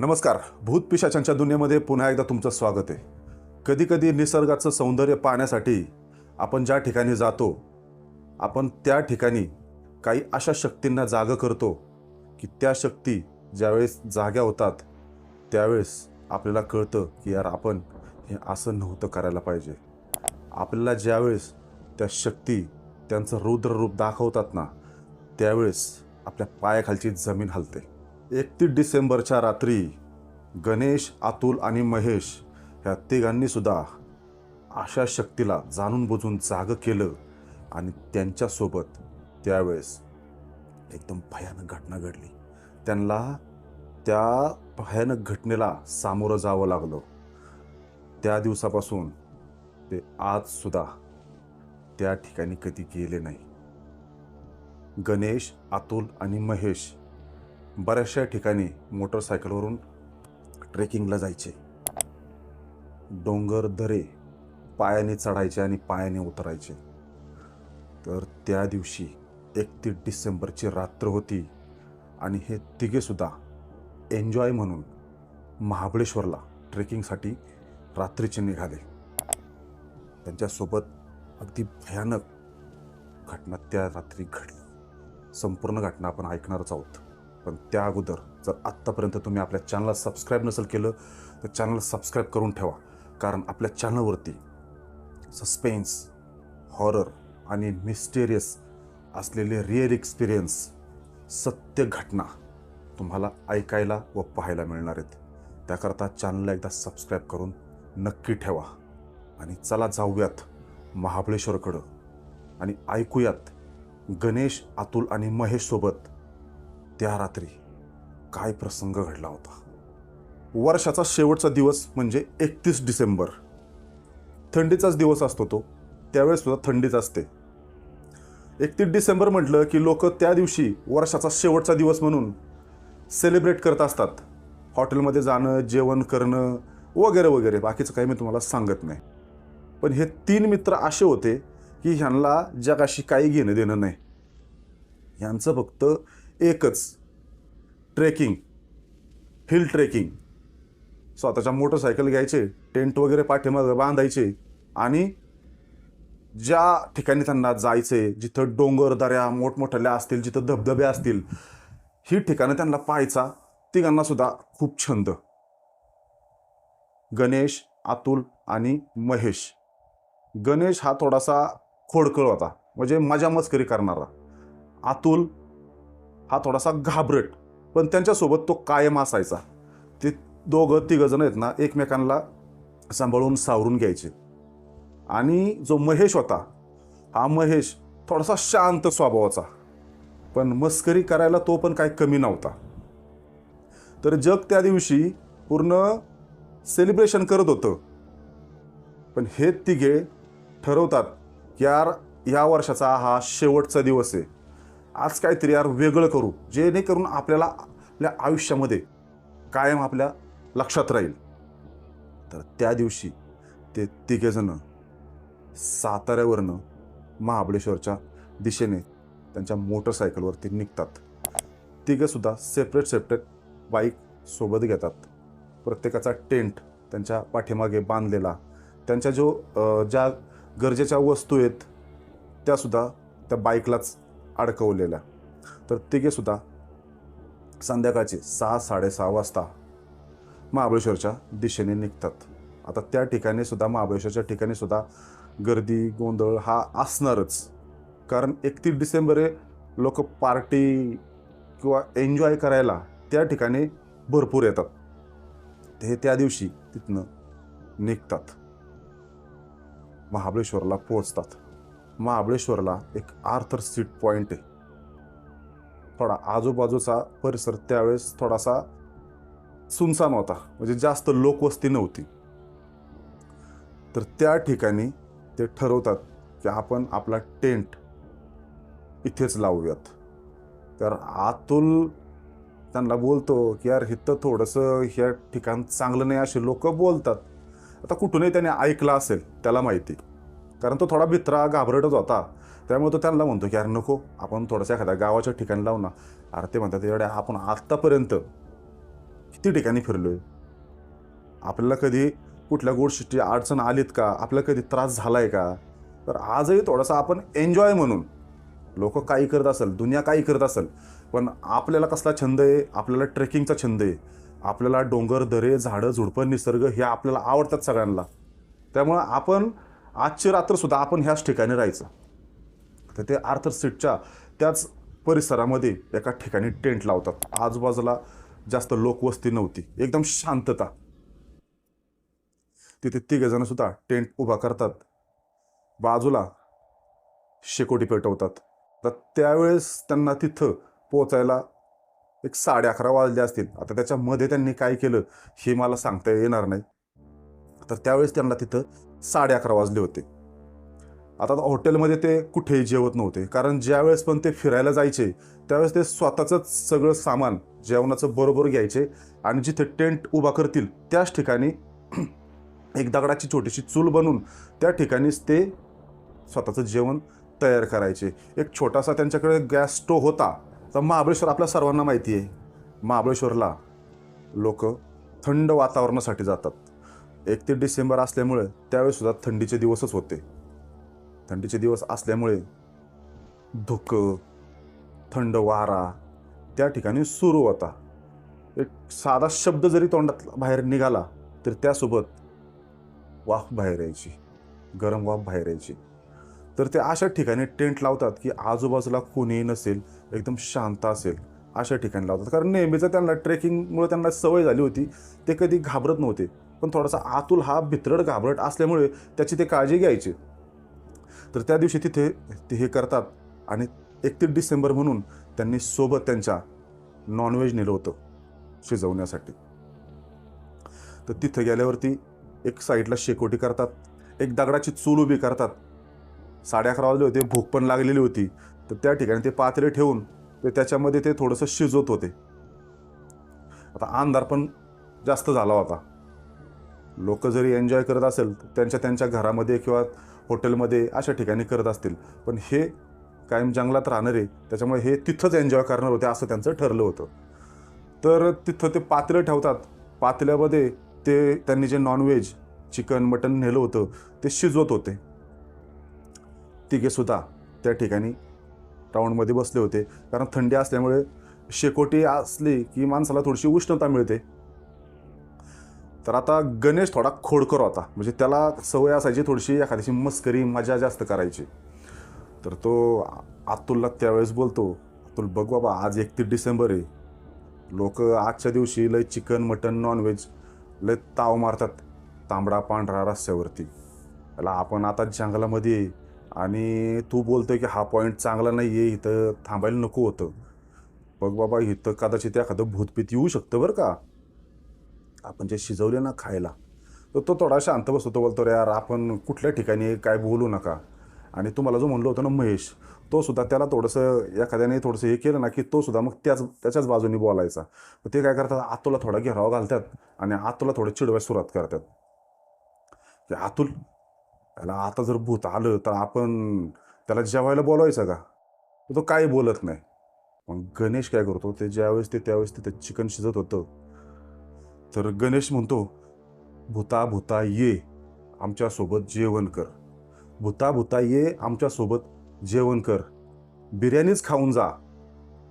नमस्कार. भूत पिशाचांच्या दुनियेमध्ये पुन्हा एकदा तुमचं स्वागत आहे. कधीकधी निसर्गाचं सौंदर्य पाहण्यासाठी आपण ज्या ठिकाणी जातो आपण त्या ठिकाणी काही अशा शक्तींना जागं करतो की त्या शक्ती ज्यावेळेस जाग्या होतात त्यावेळेस आपल्याला कळतं की यार आपण हे असं नव्हतं करायला पाहिजे. आपल्याला ज्यावेळेस त्या शक्ती त्यांचं रुद्र रूप दाखवतात ना त्यावेळेस आपल्या पायाखालची जमीन हलते. एकतीस डिसेंबरच्या रात्री गणेश अतुल आणि महेश ह्या तिघांनीसुद्धा अशा शक्तीला जाणून बुजून जागं केलं आणि त्यांच्यासोबत त्यावेळेस एकदम भयानक घटना घडली. त्यांना त्या भयानक घटनेला सामोरं जावं लागलं. त्या दिवसापासून ते आजसुद्धा त्या ठिकाणी कधी गेले नाही. गणेश अतुल आणि महेश बऱ्याचशा ठिकाणी मोटरसायकलवरून ट्रेकिंगला जायचे. डोंगर दरे पायाने चढायचे आणि पायाने उतरायचे. तर त्या दिवशी एकतीस डिसेंबरची रात्र होती आणि हे तिघेसुद्धा एन्जॉय म्हणून महाबळेश्वरला ट्रेकिंगसाठी रात्रीचे निघाले. त्यांच्यासोबत अगदी भयानक घटना त्या रात्री घडली. संपूर्ण घटना आपण ऐकणारच आहोत. पण त्या अगोदर जर आत्तापर्यंत तुम्ही आपल्या चॅनलला सबस्क्राईब नसेल केलं तर चॅनल सबस्क्राईब करून ठेवा. कारण आपल्या चॅनलवरती सस्पेन्स हॉरर आणि मिस्टेरियस असलेले रिअल एक्सपिरियन्स सत्य घटना तुम्हाला ऐकायला व पाहायला मिळणार आहेत. त्याकरता चॅनलला एकदा सबस्क्राईब करून नक्की ठेवा. आणि चला जाऊयात महाबळेश्वरकडं. आणि ऐकूयात गणेश अतुल आणि महेशसोबत त्या रात्री काय प्रसंग घडला होता? वर्षाचा शेवटचा दिवस म्हणजे एकतीस डिसेंबर. थंडीचाच दिवस असतो तो. त्यावेळेस सुद्धा थंडीच असते. एकतीस डिसेंबर म्हटलं की लोक त्या दिवशी वर्षाचा शेवटचा दिवस म्हणून सेलिब्रेट करत असतात. हॉटेलमध्ये जाणं जेवण करणं वगैरे वगैरे. बाकीचं काही मी तुम्हाला सांगत नाही. पण हे तीन मित्र असे होते की ह्यांना जगाशी काही घेणं देणं नाही. ह्यांचं फक्त एकच. ट्रेकिंग. Hill trekking. स्वतःच्या मोटरसायकल घ्यायचे टेंट वगैरे पाठीमागं बांधायचे आणि ज्या ठिकाणी त्यांना जायचे जिथं डोंगर दऱ्या मोठमोठ्या असतील जिथं धबधबे असतील ही ठिकाणं त्यांना पाहायचा तिघांना सुद्धा खूप छंद. गणेश अतुल आणि महेश. गणेश हा थोडासा खोडकळ होता म्हणजे मजा मस्करी करणारा. अतुल हा थोडासा घाबरट पण त्यांच्यासोबत तो कायम असायचा. ते दोघं तिघंजणं आहेत ना एकमेकांना सांभाळून सावरून घ्यायचे. आणि जो महेश होता हा महेश थोडासा शांत स्वभावाचा पण मस्करी करायला तो पण काही कमी नव्हता. तर जग त्या दिवशी पूर्ण सेलिब्रेशन करत होतं. पण हे तिघे ठरवतात की यार या वर्षाचा हा शेवटचा दिवस आहे. आज काहीतरी यार वेगळं करू जेणेकरून आपल्याला आपल्या आयुष्यामध्ये कायम आपल्या लक्षात राहील. तर त्या दिवशी ते तिघेजणं साताऱ्यावरनं महाबळेश्वरच्या दिशेने त्यांच्या मोटरसायकलवरती निघतात. तिघंसुद्धा सेपरेट सेपरेट बाईक सोबत घेतात. प्रत्येकाचा टेंट त्यांच्या पाठीमागे बांधलेला. त्यांच्या जो ज्या गरजेच्या वस्तू आहेत त्यासुद्धा त्या बाईकलाच अडकवलेल्या. तर तिघेसुद्धा संध्याकाळचे सहा साडेसहा वाजता महाबळेश्वरच्या दिशेने निघतात. आता त्या ठिकाणी सुद्धा महाबळेश्वरच्या ठिकाणी सुद्धा गर्दी गोंधळ हा असणारच. कारण एकतीस डिसेंबर हे लोक पार्टी किंवा एन्जॉय करायला त्या ठिकाणी भरपूर येतात. ते त्या दिवशी तिथनं निघतात. महाबळेश्वरला पोहोचतात. महाबळेश्वरला एक आर्थर सीट पॉईंट आहे. थोडा आजूबाजूचा परिसर त्यावेळेस थोडासा सुनसान होता म्हणजे जास्त लोकवस्ती नव्हती. तर त्या ठिकाणी ते ठरवतात की आपण आपला टेंट इथेच लावूयात. तर आतुल त्यांना बोलतो की यार इथं थोडंसं ह्या ठिकाण चांगलं नाही असे लोक बोलतात. आता कुठूनही त्याने ऐकलं असेल त्याला माहिती कारण तो थोडा भित्रा घाबरटच होता. त्यामुळे तो त्यांना म्हणतो की अरे नको आपण थोडंसं एखाद्या गावाच्या ठिकाणी लावू ना. अरे ते म्हणतात एवढ्या आपण आत्तापर्यंत किती ठिकाणी फिरलोय? आपल्याला कधी कुठल्या गोष्टी अडचण आलीत का? आपल्याला कधी त्रास झालाय का? तर आजही थोडासा आपण एन्जॉय म्हणून. लोक काही करत असेल दुनिया काही करत असेल पण आपल्याला कसला छंद आहे? आपल्याला ट्रेकिंगचा छंद आहे. आपल्याला डोंगर दरे झाडं झुडपं निसर्ग हे आपल्याला आवडतात सगळ्यांना. त्यामुळं आपण आजची रात्रसुद्धा आपण ह्याच ठिकाणी राहायचं. तर ते आर्थर सीटच्या त्याच परिसरामध्ये एका ठिकाणी टेंट लावतात. आजूबाजूला जास्त लोकवस्ती नव्हती. एकदम शांतता. तिथे तिघेजण सुद्धा टेंट उभा करतात. बाजूला शेकोटी पेटवतात. तर त्यावेळेस त्यांना तिथं पोचायला एक साडे अकरा वाजले असतील. आता त्याच्यामध्ये त्यांनी काय केलं हे मला सांगता येणार नाही. तर त्यावेळेस त्यांना तिथं साडे अकरा वाजले होते. आता हॉटेलमध्ये ते कुठेही जेवत नव्हते. कारण ज्यावेळेस पण ते फिरायला जायचे त्यावेळेस ते स्वतःचंच सगळं सामान जेवणाचं बरोबर घ्यायचे आणि जिथे टेंट उभा करतील त्याच ठिकाणी एक दगडाची छोटीशी चूल बनवून त्या ठिकाणीच ते स्वतःचं जेवण तयार करायचे. एक छोटासा त्यांच्याकडे गॅस स्टोव होता. तर महाबळेश्वर आपल्या सर्वांना माहिती आहे. महाबळेश्वरला लोक थंड वातावरणासाठी जातात. एकतीस डिसेंबर असल्यामुळे त्यावेळेस सुद्धा थंडीचे दिवसच होते. थंडीचे दिवस असल्यामुळे धुकं थंड वारा त्या ठिकाणी सुरू होता. एक साधा शब्द जरी तोंडात बाहेर निघाला तर त्यासोबत वाफ बाहेर यायची गरम वाफ बाहेर यायची. तर ते अशा ठिकाणी टेंट लावतात की आजूबाजूला कोणीही नसेल एकदम शांत असेल अशा ठिकाणी लावतात. कारण नेहमीचं त्यांना ट्रेकिंगमुळे त्यांना सवय झाली होती ते कधी घाबरत नव्हते. पण थोडासा आतुल हा भित्रड घाबरट असल्यामुळे त्याची ते काळजी घ्यायची. तर त्या दिवशी तिथे ते हे करतात आणि एकतीस डिसेंबर म्हणून त्यांनी सोबत त्यांच्या नॉनव्हेज नेलं होतं शिजवण्यासाठी. तर तिथं गेल्यावरती एक साईडला शेकोटी करतात एक दगडाची चूल उभी करतात. साडे अकरा वाजले होते भूक पण लागलेली होती. तर त्या ठिकाणी ते पात्रे ठेवून ते त्याच्यामध्ये ते थोडंसं शिजवत होते. आता अंधार पण जास्त झाला होता. लोक जरी एन्जॉय करत असेल तर त्यांच्या त्यांच्या घरामध्ये किंवा हॉटेलमध्ये अशा ठिकाणी करत असतील. पण हे कायम जंगलात राहणारे त्याच्यामुळे हे तिथंच एन्जॉय करणार होते असं त्यांचं ठरलं होतं. तर तिथं ते पातेलं ठेवतात. पातेल्यामध्ये ते त्यांनी जे नॉनव्हेज चिकन मटन नेलं होतं ते शिजवत होते. तिघेसुद्धा त्या ठिकाणी राऊंडमध्ये बसले होते. कारण थंडी असल्यामुळे शेकोटी असली की माणसाला थोडीशी उष्णता मिळते. तर आता गणेश थोडा खोडकर होता. म्हणजे त्याला सवय असायची थोडीशी एखाद्याची मस्करी मजा जास्त करायची. तर तो अतुलला त्यावेळेस बोलतो अतुल बघ बाबा आज एकतीस डिसेंबर आहे. लोक आजच्या दिवशी लय चिकन मटन नॉनव्हेज लय ताव मारतात तांबडा पांढरा रस्त्यावरती. त्याला आपण आता जंगलामध्ये आणि तू बोलतोय की हा पॉईंट चांगला नाही आहे इथं थांबायला नको होतं. बघ बाबा इथं कदाचित एखादं भूतपीत येऊ शकतं बरं का? आपण जे शिजवले ना खायला तर तो थोडा शांत बसतो. तो बोलतो रे यार आपण कुठल्या ठिकाणी काय बोलू नका. आणि तुम्हाला जो म्हणलं होतं ना महेश तो सुद्धा त्याला थोडंसं एखाद्याने थोडंसं हे केलं ना की तो सुद्धा मग त्याच त्याच्याच बाजूने बोलायचा. तर ते काय करतात आतोला थोडा घेराव घालतात आणि आतूला थोडं चिडवायला सुरुवात करतात. की आतुल त्याला आता जर भूत आलं तर आपण त्याला जेवायला बोलवायचं का? तो काही बोलत नाही. मग गणेश काय करतो ते ज्यावेळेस ते त्यावेळेस ते चिकन शिजत होतं तर गणेश म्हणतो भूता भूता ये आमच्यासोबत जेवण कर. भूता भूता ये आमच्यासोबत जेवण कर. बिर्याणीच खाऊन जा.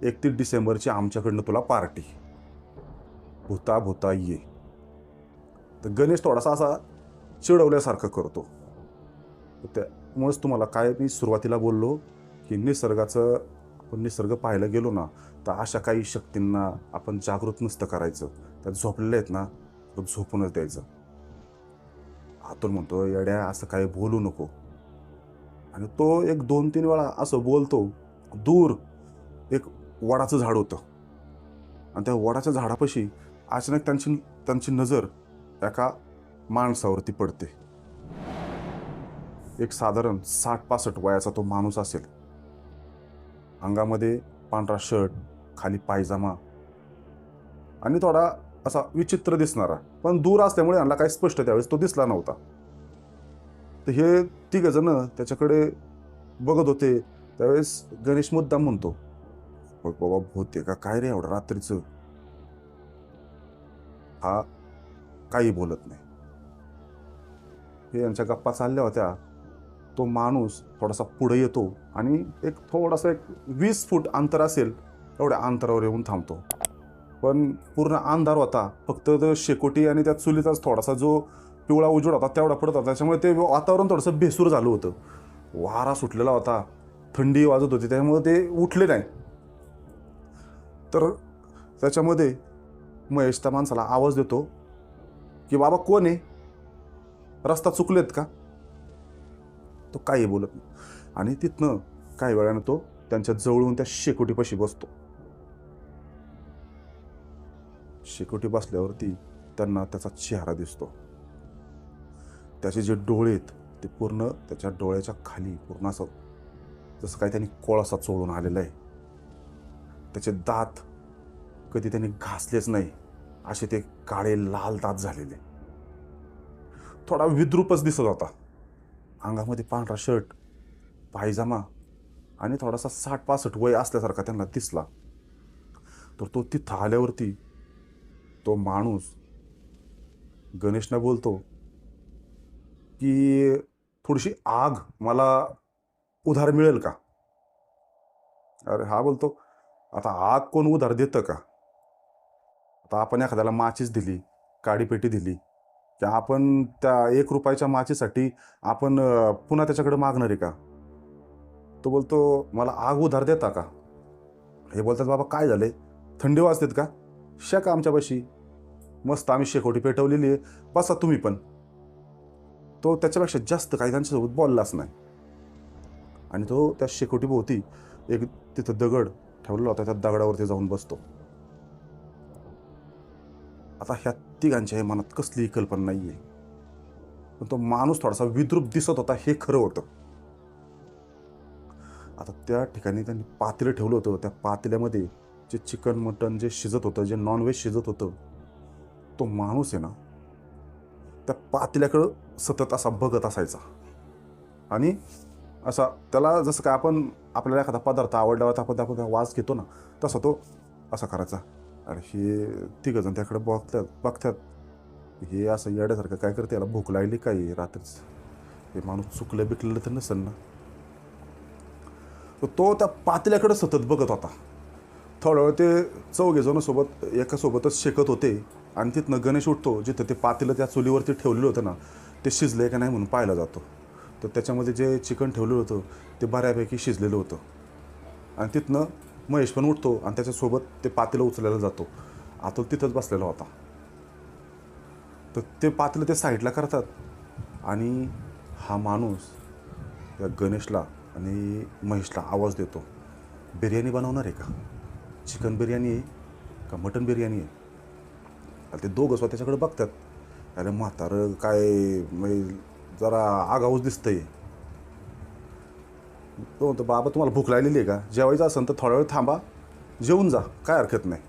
एकतीस डिसेंबरची आमच्याकडनं तुला पार्टी. भूता भूता ये. तर गणेश थोडासा असा चिडवल्यासारखं करतो. त्यामुळेच तुम्हाला काय मी सुरुवातीला बोललो की निसर्गाचं आपण निसर्ग पाहायला गेलो ना तर अशा काही शक्तींना आपण जागृत नसतं करायचं. त्यात झोपलेले आहेत ना तर झोपूनच द्यायचं. आतून म्हणतो येड्या असं काही बोलू नको. आणि तो एक दोन तीन वेळा असं बोलतो दूर एक वडाचं झाड होतं. आणि त्या वडाच्या झाडापाशी अचानक त्यांची त्यांची नजर एका माणसावरती पडते. एक साधारण साठ पासष्ट वयाचा तो माणूस असेल. अंगामध्ये पांढरा शर्ट खाली पायजामा. आणि थोडा असा विचित्र दिसणारा. पण दूर असल्यामुळे यांना काही स्पष्ट त्यावेळेस तो दिसला नव्हता. तर हे तिघंजणं त्याच्याकडे बघत होते. त्यावेळेस गणेश मुद्दाम म्हणतो बाबा होते का? काय रे एवढं रात्रीचं? हा काही बोलत नाही. हे यांच्या गप्पा चालल्या होत्या. तो माणूस थोडासा पुढे येतो आणि एक थोडासा एक वीस फूट अंतर असेल एवढ्या अंतरावर येऊन थांबतो. पण पूर्ण अंधार होता. फक्त शेकोटी आणि त्या चुलीचाच थोडासा जो पिवळा उजड होता तेवढा पडत होता. त्याच्यामुळे ते वातावरण थोडंसं भेसूर झालं होतं. वारा सुटलेला होता. थंडी वाजत होती. त्यामुळे ते उठले नाही. तर त्याच्यामध्ये महेश त्या माणसाला आवाज देतो की बाबा कोण आहे? रस्ता चुकलेत का? तो काही बोलत नाही. आणि तिथनं काही वेळानं तो त्यांच्या जवळून त्या शेकोटीपाशी बसतो. शेकोटी बसल्यावरती त्यांना त्याचा चेहरा दिसतो. त्याचे जे डोळे आहेत ते पूर्ण त्याच्या डोळ्याच्या खाली पूर्ण असं जसं काही त्यांनी कोळासा चोळून आलेला आहे. त्याचे दात कधी त्यांनी घासलेच नाही असे ते काळे लाल दात झालेले. थोडा विद्रूपच दिसत होता. अंगामध्ये पांढरा शर्ट पायजामा आणि थोडासा साठ पासष्ट वय असल्यासारखा त्यांना दिसला. तर तो तिथं आल्यावरती तो माणूस गणेशना बोलतो की थोडीशी आग मला उधार मिळेल का? अरे हा बोलतो आता आग कोण उधार देतं का? आता आपण एखाद्याला माचीस दिली काडीपेटी दिली की आपण त्या एक रुपयाच्या माचीसाठी आपण पुन्हा त्याच्याकडे मागणार आहे का? तो बोलतो मला आग उधार देता का? हे बोलतात बाबा काय झाले थंडी वाजतेत का? शेक आमच्यापाशी मस्त आम्ही शेकोटी पेटवलेली आहे. बसा तुम्ही पण. तो त्याच्यापेक्षा जास्त काही त्यांच्यासोबत बोललाच नाही. आणि तो त्या शेकोटीभोवती एक तिथं दगड ठेवलेला होता. त्या दगडावरती जाऊन बसतो. आता ह्या तिघांच्या मनात कसलीही कल्पना नाही आहे पण तो माणूस थोडासा विद्रूप दिसत होता हे खरं होतं. आता त्या ठिकाणी त्यांनी पातेलं ठेवलं होतं. त्या पातेल्यामध्ये जे चिकन मटन जे शिजत होतं जे नॉनव्हेज शिजत होतं तो माणूस आहे ना त्या पातल्याकडं सतत असा बघत असायचा. आणि असा त्याला जसं काय आपण आपल्याला एखादा पदार्थ आवडल्यावर आपण आपण वास घेतो ना तसा तो असा करायचा. अरे हे तिघंजण त्याकडे बघतात बघतात. हे असं येड्यासारखं काय करते याला भूक लागली काय रात्रीच? हे माणूस चुकलं बिकलेलं तर नसेल ना? तर तो त्या पातल्याकडं सतत बघत होता. थोडा वेळ ते चौघेजण सोबत एका सोबतच शेकत होते. आणि तिथनं गणेश उठतो जिथं ते पातेलं त्या चुलीवरती ठेवलेलं होतं ना ते शिजलंय का नाही म्हणून पाहिला जातो. तर त्याच्यामध्ये जे चिकन ठेवलेलं होतं ते बऱ्यापैकी शिजलेलं होतं. आणि तिथनं महेश पण उठतो आणि त्याच्यासोबत ते पातेलं उचलायला जातो. आतो तिथंच बसलेला होता. तर ते पातेलं ते साईडला करतात आणि हा माणूस त्या गणेशला आणि महेशला आवाज देतो. बिर्याणी बनवणार आहे का? चिकन बिर्याणी आहे का मटन बिर्याणी आहे? आता ते दोघं स्वतःच्याकडे बघतात. अरे म्हातारं काय म्हणजे जरा आगाऊच दिसतंय. तो म्हणतो बाबा तुम्हाला भूक लागलेली आहे का? जेवायचं असेल तर थोडा वेळ थांबा. जेवून जा. काय हरकत नाही.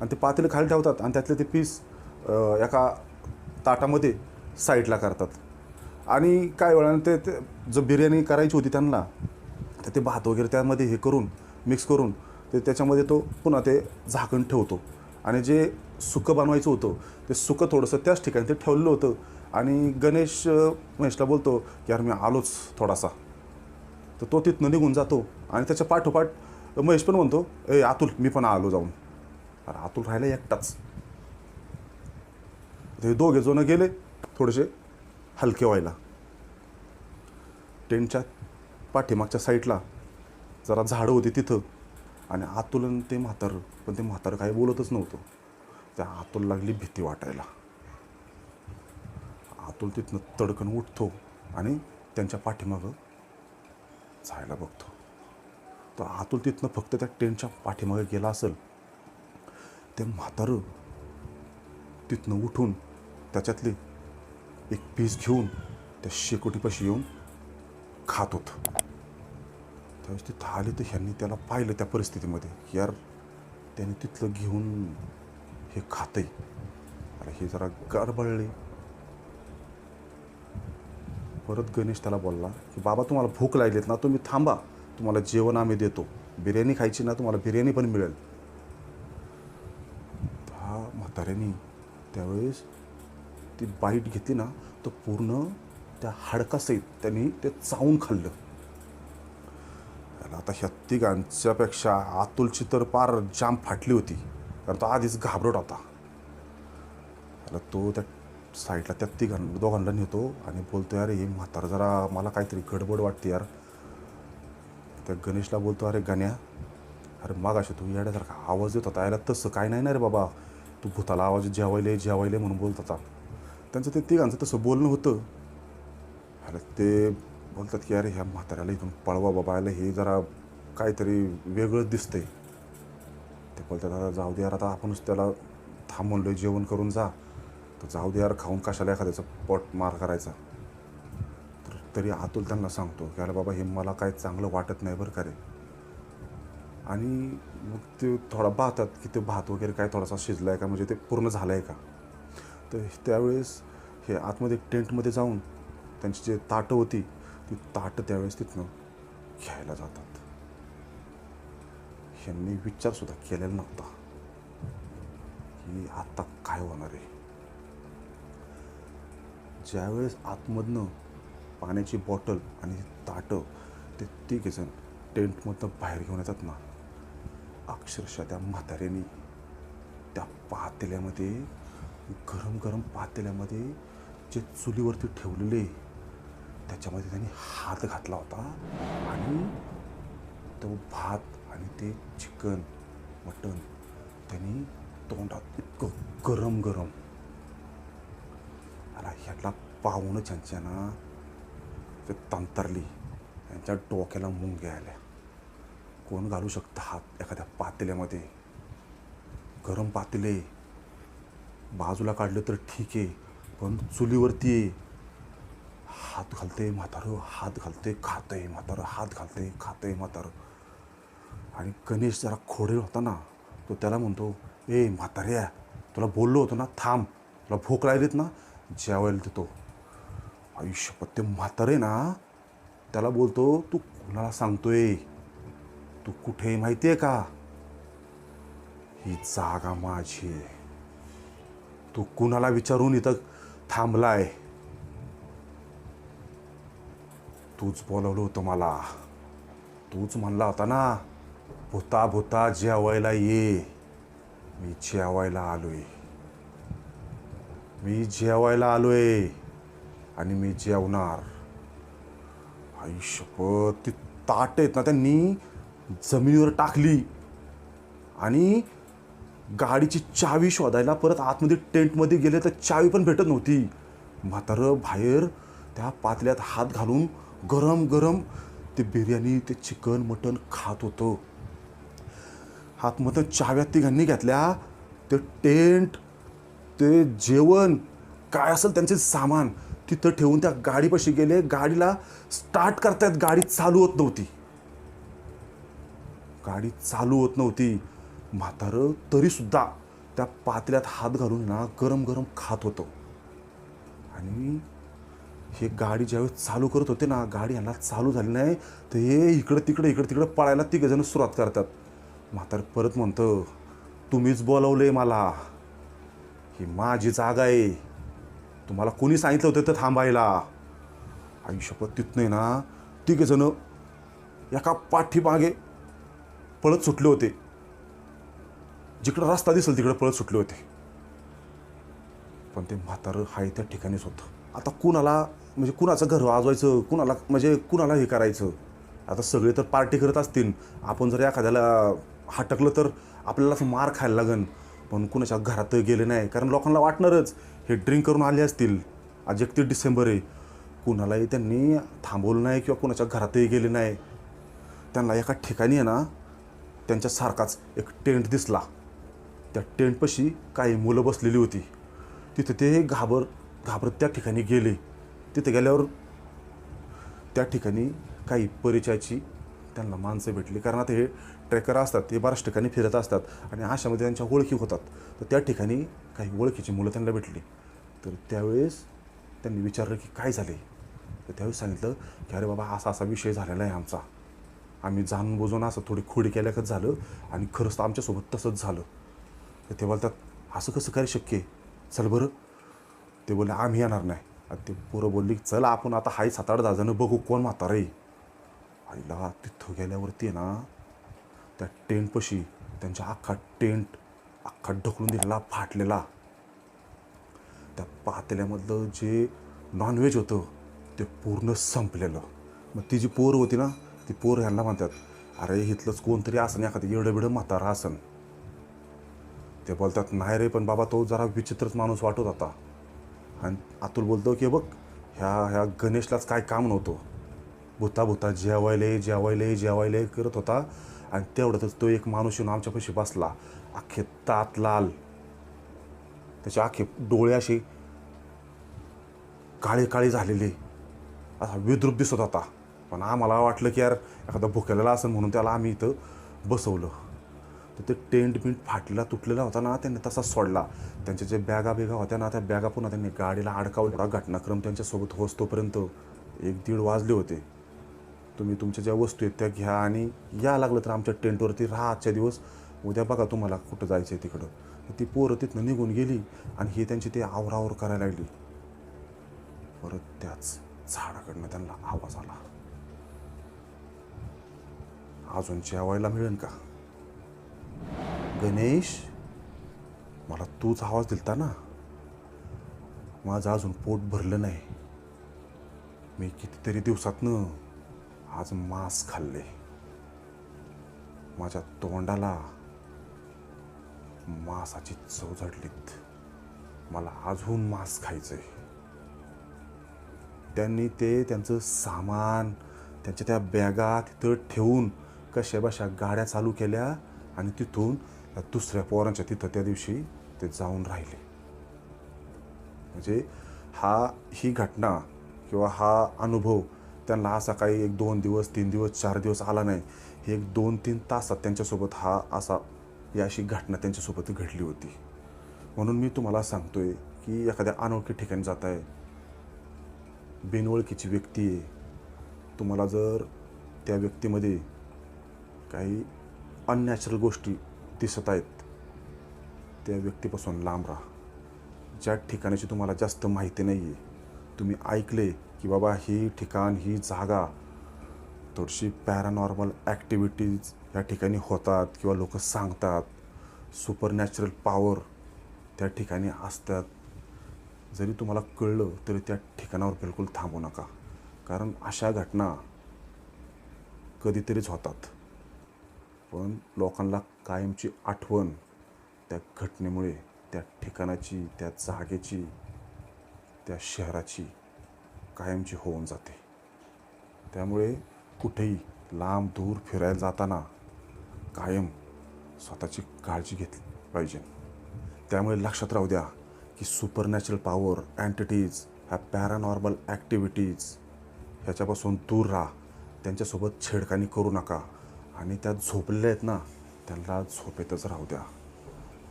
आणि ते पातेलं खाली ठेवतात आणि त्यातले ते पीस एका ताटामध्ये साईडला करतात. आणि काय वेळानं ते ते जो बिर्याणी करायची होती त्यांना तर ते भात वगैरे त्यामध्ये हे करून मिक्स करून ते त्याच्यामध्ये तो पुन्हा ते झाकण ठेवतो. आणि जे सुकं बनवायचं होतं ते सुकं थोडंसं त्याच ठिकाणी ते ठेवलेलं होतं. आणि गणेश महेशला बोलतो की यार मी आलोच थोडासा. तर तो तिथनं निघून जातो आणि त्याच्या पाठोपाठ महेश पण म्हणतो ए अतुल मी पण आलो जाऊन. अरे अतुल राहिला एकटाच. ते दोघे जण गेले थोडेसे हलके व्हायला. टेंटच्या पाठीमागच्या साईडला जरा झाडं होती तिथं. आणि आतुलन ते म्हातारं पण ते म्हातारं काही बोलतच नव्हतं. त्या आतुल लागली भीती वाटायला. आतुल तिथनं तडकन उठतो आणि त्यांच्या पाठीमागं जायला बघतो. तर आतुल तिथनं फक्त त्या टेंटच्या पाठीमागे गेला असेल ते म्हातारं तिथनं उठून त्याच्यातले एक पीस घेऊन त्या शेकोटीपाशी येऊन खात होतं. त्यावेळेस तिथं आले तर ह्यांनी त्याला पाहिलं त्या परिस्थितीमध्ये. की यार त्याने तिथलं घेऊन हे खातंय. अरे हे जरा गडबडले. परत गणेश त्याला बोलला की बाबा तुम्हाला भूक लागलीत ना तुम्ही थांबा. तुम्हाला जेवण आम्ही देतो. बिर्याणी खायची ना तुम्हाला बिर्याणी पण मिळेल. हा म्हाताऱ्याने त्यावेळेस ती बाईट घेतली ना तर पूर्ण त्या हाडकासहित त्यांनी ते चावून खाल्लं. त्याला आता ह्या तिघांच्यापेक्षा आतुलची तर पार जाम फाटली होती. कारण तो आधीच घाबरट होता. त्याला तो त्या साईडला त्या तिघां दोघांना नेतो आणि बोलतो अरे हे म्हातारं जरा मला काहीतरी गडबड वाटते यार. त्या गणेशला बोलतो अरे गण्या अरे मागाशी तू येण्यासारखा आवाज देत होता. याला तसं काय नाही ना रे बाबा. तू भूताला आवाज जेवायले जेवायले म्हणून बोलत होता. त्यांचं ते तिघांचं तसं बोलणं होतं. अरे ते बोलतात की अरे ह्या म्हाताऱ्याला इथून पळवा बाबा याला हे जरा काहीतरी वेगळंच दिसतंय. ते बोलतात आता जाऊ दे यार आता आपणच त्याला थांबवलं जेवण करून जा. तर जाऊ दे यार खाऊन कशाला एखाद्याचं पोट मार करायचा. तर तरी आतुल त्यांना सांगतो की अरे बाबा हे मला काय चांगलं वाटत नाही बरं का रे. आणि मग ते थोडा पाहतात की ते भात वगैरे काय थोडासा शिजला आहे का? म्हणजे ते पूर्ण झालं आहे का? तर त्यावेळेस हे आतमध्ये टेंटमध्ये जाऊन त्यांची जे ताटं होती ती ताटं त्यावेळेस तिथनं घ्यायला जातात. ह्यांनी विचारसुद्धा केलेला नव्हता. की आता काय होणार आहे? ज्यावेळेस आतमधनं पाण्याची बॉटल आणि ताटं ते तिघेजण टेंटमधनं बाहेर घेऊन येतात ना अक्षरशः त्या म्हाताऱ्याने त्या पातेल्यामध्ये गरम गरम पातेल्यामध्ये जे चुलीवरती ठेवलेले त्याच्यामध्ये त्यांनी हात घातला होता. आणि तो भात आणि ते चिकन मटण त्यांनी तोंडात इतकं गरम गरम. आणि ह्यातला पाहुणं त्यांच्या ना ते तंतरली त्यांच्या डोक्याला मुंग्या आल्या. कोण घालू शकतं हात एखाद्या पातेल्यामध्ये? गरम पातेले. बाजूला काढलं तर ठीक आहे पण चुलीवरती आहे. हात घालते म्हातारं हात घालते खातंय म्हातारं हात घालते खातंय म्हातारं. आणि गणेश जरा खोडेल होता ना तो त्याला म्हणतो ए म्हाताऱ्या तुला बोललो होतो ना थांब तुला भूक लागलीत ना जेवायला देतो. आयुष्यपत ते म्हातारे ना त्याला बोलतो तू कुणाला सांगतोय? तू कुठे आहे माहिती आहे का? ही जागा माझी आहे. तू कुणाला विचारून इथं थांबलाय? तूच बोलवलं होतं मला. तूच म्हणला होता ना भुता भुता जेवायला ये. मी जेवायला आलोय. मी जेवायला आलोय आणि मी जेवणार. आयुष्यपत ती ताट आहेत ना त्यांनी जमिनीवर टाकली आणि गाडीची चावी शोधायला परत आतमध्ये टेंटमध्ये गेले तर चावी पण भेटत नव्हती. म्हातारं बाहेर त्या पातल्यात हात घालून गरम गरम ते बिर्याणी ते चिकन मटण खात होतं. हातमधून चाव्यात तिघांनी घेतल्या. ते टेंट ते जेवण काय असेल त्यांचे सामान तिथं ठेवून त्या गाडीपाशी गेले. गाडीला स्टार्ट करतायत गाडी चालू होत नव्हती. गाडी चालू होत नव्हती. म्हातारं तरीसुद्धा त्या पातळ्यात हात घालून ना गरम गरम खात होतं. आणि हे गाडी ज्यावेळेस चालू करत होते ना गाडी यांना चालू झाली नाही तर हे इकडं तिकडं इकडं तिकडं पळायला तिघजण सुरुवात करतात. म्हातार परत म्हणतं तुम्हीच बोलवलंय मला. ही माझी जागा आहे. तुम्हाला कोणी सांगितलं होतं तर थांबायला? आयुष्यपत तिथनं ना तिघजणं एका पाठीमागे पळत सुटले होते. जिकडं रस्ता दिसेल तिकडं पळत सुटले होते. पण ते म्हातारं हाय त्या ठिकाणीच होतं. आता कुणाला म्हणजे कुणाचं घर वाजवायचं कुणाला म्हणजे कुणाला हे करायचं? आता सगळे तर पार्टी करत असतील. आपण जर एखाद्याला हटकलं तर आपल्याला असं मार खायला लागन. पण कुणाच्या घरात गेले नाही. कारण लोकांना वाटणारच हे ड्रिंक करून आले असतील. आज एकतीस डिसेंबर आहे. कुणालाही त्यांनी थांबवलं नाही किंवा कुणाच्या घरातही गेले नाही. त्यांना एका ठिकाणी आहे ना त्यांच्यासारखाच एक टेंट दिसला. त्या टेंटपाशी काही मुलं बसलेली होती. तिथे ते घाबर घाबरत त्या ठिकाणी गेले. तिथे गेल्यावर त्या ठिकाणी काही परिचयाची त्यांना माणसं भेटली. कारण आता हे ट्रेकर असतात ते बऱ्याच ठिकाणी फिरत असतात आणि अशामध्ये त्यांच्या ओळखी होतात. तर त्या ठिकाणी काही ओळखीची मुलं त्यांना भेटली. तर त्यावेळेस त्यांनी विचारलं की काय झाले? तर त्यावेळेस सांगितलं की अरे बाबा असा असा विषय झालेला आहे आमचा. आम्ही जाणून बुजून असं थोडी खोडी केल्यागत झालं आणि खरंच तर आमच्यासोबत तसंच झालं. तर ते बोलतात असं कसं काय शक्य आहे? चल बरं. ते बोलले आम्ही येणार नाही. आणि ते पोरं बोलली चल आपण आता हाय सात आठ दहा बघू कोण म्हातारे आईला तिथं गेल्यावरती आहे ना त्या टेंटपाशी त्यांच्या अख्खा टेंट अख्खा ढकलून दिलेला फाटलेला. त्या पातेल्यामधलं जे नॉनव्हेज होतं ते पूर्ण संपलेलं. मग ती जी पोर होती ना ती पोर ह्यांना म्हणतात अरे इथलंच कोणतरी असं एखादं एवढं बिडं म्हातारा असन ते बोलतात नाही रे पण बाबा तो जरा विचित्रच माणूस वाटत होता. आणि अतुल बोलतो की बघ ह्या ह्या गणेशलाच काय काम नव्हतं. भुता भुता जेवायले जेवायले जेवायले करत होता आणि तेवढ्यातच तो एक माणूस येऊन आमच्यापाशी बसला. अख्खे तात लाल. त्याचे अख्खे डोळे असे काळे काळे झालेले. असा विद्रूप दिसत होता. पण आम्हाला वाटलं की यार एखादा भुकेलेला असेल म्हणून त्याला आम्ही इथं बसवलं. तर ते टेंट बिंट फाटलेला तुटलेला होता ना त्यांनी तसा सोडला. त्यांच्या जे बॅगा बिगा होत्या ना त्या बॅगा पुन्हा त्यांनी गाडीला अडकावलं एवढा घटनाक्रम त्यांच्यासोबत होतोपर्यंत एक दीड वाजले होते. तुम्ही तुमच्या ज्या वस्तू आहेत त्या घ्या आणि या लागलं तर आमच्या टेंटवरती राहा आजच्या दिवस. उद्या बघा तुम्हाला कुठं जायचं आहे तिकडं. ती पोरं तिथनं निघून गेली आणि ही त्यांची ते आवरावर करायला लागली. परत त्याच झाडाकडनं त्यांना आवाज आला. अजून जेवायला मिळेल का? गणेश मला तूच आवाज दिलता ना माझं अजून पोट भरलं नाही. मी कितीतरी दिवसातनं आज मांस खाल्ले. माझ्या तोंडाला मांसाची चव झडलीत. मला अजून मांस खायचंय. त्यांनी ते त्यांचं सामान त्यांच्या त्या बॅगा तिथं ठेवून कशा बशा गाड्या चालू केल्या आणि तिथून दुसऱ्या पोरांच्या तिथं त्या दिवशी ते जाऊन राहिले. म्हणजे हा ही घटना किंवा हा अनुभव त्यांना असा काही एक दोन दिवस तीन दिवस चार दिवस आला नाही. हे एक दोन तीन तासात त्यांच्यासोबत हा असा ही अशी घटना त्यांच्यासोबत घडली होती. म्हणून मी तुम्हाला सांगतो आहे की एखाद्या अनोळखी ठिकाणी जात आहे. बिनओळखीची व्यक्ती आहे. तुम्हाला जर त्या व्यक्तीमध्ये काही अननॅचरल गोष्टी दिसत आहेत. त्या व्यक्तीपासून लांब राहा. ज्या ठिकाणाची तुम्हाला जास्त माहिती नाही आहे तुम्ही ऐकले की बाबा ही ठिकाण ही जागा थोडीशी पॅरानॉर्मल ॲक्टिव्हिटीज या ठिकाणी होतात किंवा लोक सांगतात. सुपर नॅचरल पॉवर त्या ठिकाणी असतात. जरी तुम्हाला कळलं तरी त्या ठिकाणावर बिलकुल थांबू नका. कारण अशा घटना कधीतरीच होतात. पण लोकांना कायमची आठवण त्या घटनेमुळे त्या ठिकाणाची त्या जागेची त्या शहराची कायमची होऊन जाते. त्यामुळे कुठेही लांब दूर फिरायला जाताना कायम स्वतःची काळजी घेतली पाहिजे. त्यामुळे लक्षात राहू द्या की सुपरनॅचरल पॉवर अँटिटीज ह्या पॅरानॉर्मल ॲक्टिव्हिटीज ह्याच्यापासून दूर राहा. त्यांच्यासोबत छेडखानी करू नका. आणि त्या झोपलेल्या आहेत ना त्यांना झोपेतच राहू द्या.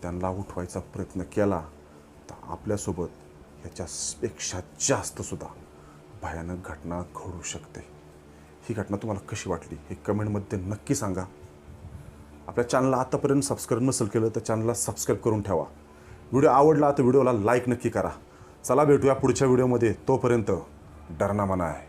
त्यांना उठवायचा प्रयत्न केला तर आपल्यासोबत ह्याच्यापेक्षा जास्तसुद्धा भयानक घटना घडू शकते. ही घटना तुम्हाला कशी वाटली हे कमेंटमध्ये नक्की सांगा. आपल्या चॅनलला आतापर्यंत सबस्क्राईब नसेल केलं तर चॅनलला सबस्क्राईब करून ठेवा. व्हिडिओ आवडला तर व्हिडिओला लाईक नक्की करा. चला भेटूया पुढच्या व्हिडिओमध्ये. तोपर्यंत डरना मना आहे